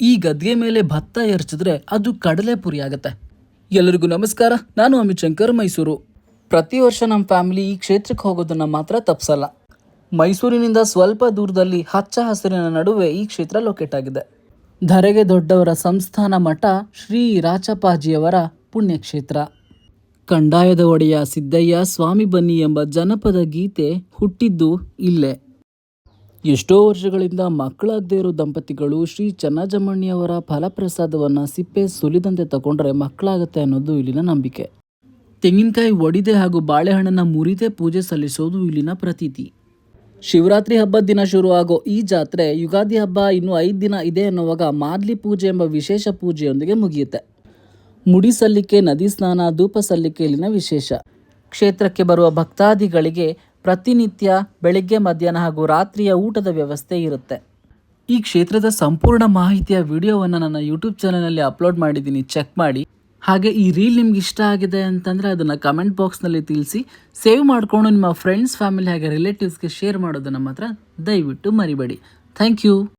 ಈ ಗದ್ಗೆ ಮೇಲೆ ಭತ್ತ ಎರಚಿದ್ರೆ ಅದು ಕಡಲೆ ಪುರಿ ಆಗತ್ತೆ. ಎಲ್ಲರಿಗೂ ನಮಸ್ಕಾರ, ನಾನು ಅಮಿತ್ ಶಂಕರ್, ಮೈಸೂರು. ಪ್ರತಿ ವರ್ಷ ನಮ್ಮ ಫ್ಯಾಮಿಲಿ ಈ ಕ್ಷೇತ್ರಕ್ಕೆ ಹೋಗೋದನ್ನ ಮಾತ್ರ ತಪ್ಸಲ್ಲ. ಮೈಸೂರಿನಿಂದ ಸ್ವಲ್ಪ ದೂರದಲ್ಲಿ ಹಚ್ಚ ಹಸಿರಿನ ನಡುವೆ ಈ ಕ್ಷೇತ್ರ ಲೊಕೇಟ್ ಆಗಿದೆ. ಧರೆಗೆ ದೊಡ್ಡವರ ಸಂಸ್ಥಾನ ಮಠ ಶ್ರೀ ರಾಚಪಾಜಿಯವರ ಪುಣ್ಯಕ್ಷೇತ್ರ. ಕಂಡಾಯದ ಒಡೆಯ ಸಿದ್ದಯ್ಯ ಸ್ವಾಮಿ ಬನ್ನಿ ಎಂಬ ಜನಪದ ಗೀತೆ ಹುಟ್ಟಿದ್ದು ಇಲ್ಲೇ. ಎಷ್ಟೋ ವರ್ಷಗಳಿಂದ ಮಕ್ಕಳಾಗದೇ ಇರೋ ದಂಪತಿಗಳು ಶ್ರೀ ಚನ್ನಜಮಣ್ಣಿಯವರ ಫಲಪ್ರಸಾದವನ್ನು ಸಿಪ್ಪೆ ಸುಲಿದಂತೆ ತಗೊಂಡ್ರೆ ಮಕ್ಕಳಾಗತ್ತೆ ಅನ್ನೋದು ಇಲ್ಲಿನ ನಂಬಿಕೆ. ತೆಂಗಿನಕಾಯಿ ಒಡಿದೆ ಹಾಗೂ ಬಾಳೆಹಣ್ಣನ್ನು ಮುರಿದೆ ಪೂಜೆ ಸಲ್ಲಿಸೋದು ಇಲ್ಲಿನ ಪ್ರತೀತಿ. ಶಿವರಾತ್ರಿ ಹಬ್ಬದ ದಿನ ಶುರುವಾಗೋ ಈ ಜಾತ್ರೆ ಯುಗಾದಿ ಹಬ್ಬ ಇನ್ನು ಐದು ದಿನ ಇದೆ ಅನ್ನುವಾಗ ಮಾದ್ಲಿ ಪೂಜೆ ಎಂಬ ವಿಶೇಷ ಪೂಜೆಯೊಂದಿಗೆ ಮುಗಿಯುತ್ತೆ. ಮುಡಿ ಸಲ್ಲಿಕೆ, ನದಿ ಸ್ನಾನ, ಧೂಪ ಸಲ್ಲಿಕೆ ಇಲ್ಲಿನ ವಿಶೇಷ. ಕ್ಷೇತ್ರಕ್ಕೆ ಬರುವ ಭಕ್ತಾದಿಗಳಿಗೆ ಪ್ರತಿನಿತ್ಯ ಬೆಳಿಗ್ಗೆ, ಮಧ್ಯಾಹ್ನ ಹಾಗೂ ರಾತ್ರಿಯ ಊಟದ ವ್ಯವಸ್ಥೆ ಇರುತ್ತೆ. ಈ ಕ್ಷೇತ್ರದ ಸಂಪೂರ್ಣ ಮಾಹಿತಿಯ ವಿಡಿಯೋವನ್ನು ನನ್ನ ಯೂಟ್ಯೂಬ್ ಚಾನಲಲ್ಲಿ ಅಪ್ಲೋಡ್ ಮಾಡಿದ್ದೀನಿ. ಚೆಕ್ ಮಾಡಿ. ಹಾಗೆ ಈ ರೀಲ್ ನಿಮ್ಗೆ ಇಷ್ಟ ಆಗಿದೆ ಅಂತಂದರೆ ಅದನ್ನು ಕಮೆಂಟ್ ಬಾಕ್ಸ್ನಲ್ಲಿ ತಿಳಿಸಿ. ಸೇವ್ ಮಾಡಿಕೊಂಡು ನಿಮ್ಮ ಫ್ರೆಂಡ್ಸ್ ಫ್ಯಾಮಿಲಿ ಹಾಗೆ ರಿಲೇಟಿವ್ಸ್ಗೆ ಶೇರ್ ಮಾಡೋದನ್ನು ಮಾತ್ರ ದಯವಿಟ್ಟು ಮರಿಬೇಡಿ. Thank you